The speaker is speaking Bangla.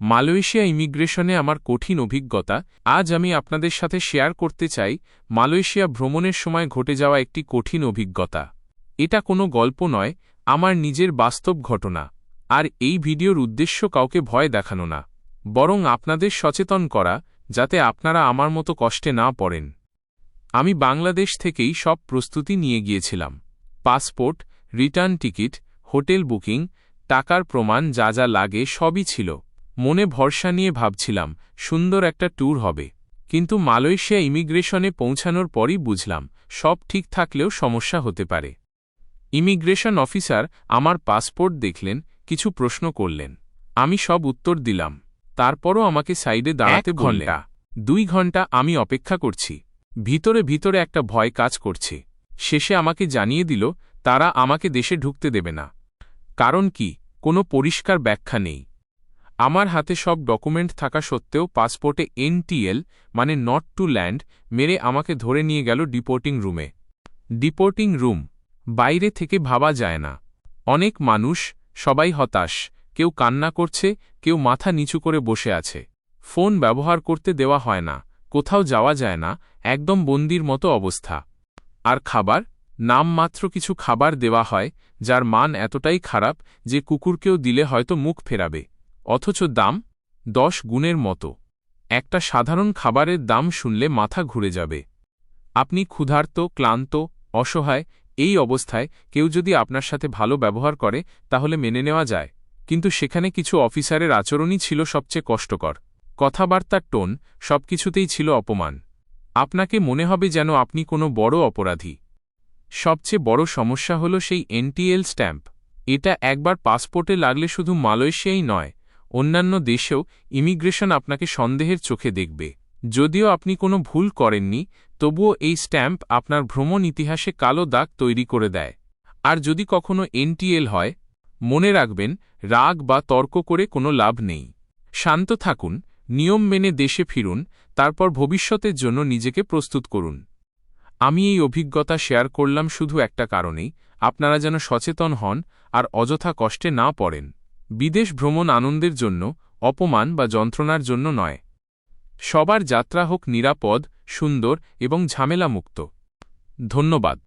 মালয়েশিয়া ইমিগ্রেশনে আমার কঠিন অভিজ্ঞতা। আজ আমি আপনাদের সাথে শেয়ার করতে চাই, মালয়েশিয়া ভ্রমণের সময় ঘটে যাওয়া একটি কঠিন অভিজ্ঞতা। এটা কোনো গল্প নয়, আমার নিজের বাস্তব ঘটনা। আর এই ভিডিওর উদ্দেশ্য কাউকে ভয় দেখানো না। বরং আপনাদের সচেতন করা, যাতে আপনারা আমার মতো কষ্টে না পড়েন। আমি বাংলাদেশ থেকেই সব প্রস্তুতি নিয়ে গিয়েছিলাম। Passport, return ticket, hotel booking, টাকার প্রমাণ যা যা লাগে সবই ছিল। মনে ভরসা নিয়ে ভাবছিলাম সুন্দর একটা ট্যুর হবে। কিন্তু মালয়েশিয়া ইমিগ্রেশনে পৌঁছানোর পরই বুঝলাম সব ঠিক থাকলেও সমস্যা হতে পারে। ইমিগ্রেশন অফিসার আমার পাসপোর্ট দেখলেন কিছু প্রশ্ন করলেন। আমি সব উত্তর দিলাম। তারপরও আমাকে সাইডে দাঁড়াতে ঘণ্টা দুই ঘণ্টা আমি অপেক্ষা করছি। ভিতরে ভিতরে একটা ভয় কাজ করছে। শেষে আমাকে জানিয়ে দিল তারা আমাকে দেশে ঢুকতে দেবে না। কারণ কি? কোনো পরিষ্কার ব্যাখ্যা নেই। আমার হাতে সব ডকুমেন্ট থাকা সত্ত্বেও পাসপোর্টে এনটিএল মানে নট টু ল্যান্ড, মেরে আমাকে ধরে নিয়ে গেল ডিপোর্টিং রুমে। Deporting room. বাইরে থেকে ভাবা যায় না। অনেক মানুষ, সবাই হতাশ, কেউ কান্না করছে, কেউ মাথা নিচু করে বসে আছে। ফোন ব্যবহার করতে দেওয়া হয় না, কোথাও যাওয়া যায় না, একদম বন্দির মতো অবস্থা। আর খাবার? নামমাত্র কিছু খাবার দেওয়া হয়, যার মান এতটাই খারাপ যে কুকুরকেও দিলে হয়তো মুখ ফেরাবে। অথচ দাম দশ গুণের মতো। একটা সাধারণ খাবারের দাম শুনলে মাথা ঘুরে যাবে। আপনি ক্ষুধার্ত, ক্লান্ত, অসহায়, এই অবস্থায় কেউ যদি আপনার সাথে ভালো ব্যবহার করে, তাহলে মেনে নেওয়া যায়। কিন্তু সেখানে কিছু অফিসারের আচরণই ছিল সবচেয়ে কষ্টকর। কথাবার্তার টোন সবকিছুতেই ছিল অপমান। আপনাকে মনে হবে যেন আপনি কোনো বড় অপরাধী। সবচেয়ে বড় সমস্যা হল সেই এনটিএল স্ট্যাম্প। এটা একবার পাসপোর্টে লাগলে শুধু মালয়েশিয়াই নয় অন্যান্য দেশেও ইমিগ্রেশন আপনাকে সন্দেহের চোখে দেখবে। যদিও আপনি কোনো ভুল করেননি, তবুও এই স্ট্যাম্প আপনার ভ্রমণ ইতিহাসে কালো দাগ তৈরি করে দেয়। আর যদি কখনো এনটিএল হয়, মনে রাখবেন, রাগ বা তর্ক করে কোনো লাভ নেই। শান্ত থাকুন, নিয়ম মেনে দেশে ফিরুন, তারপর ভবিষ্যতের জন্য নিজেকে প্রস্তুত করুন। আমি এই অভিজ্ঞতা শেয়ার করলাম শুধু একটা কারণেই, আপনারা যেন সচেতন হন আর অযথা কষ্টে না পড়েন। বিদেশ ভ্রমণ আনন্দের জন্য, অপমান বা যন্ত্রণার জন্য নয়। সবার যাত্রা হোক নিরাপদ, সুন্দর এবং ঝামেলামুক্ত। ধন্যবাদ।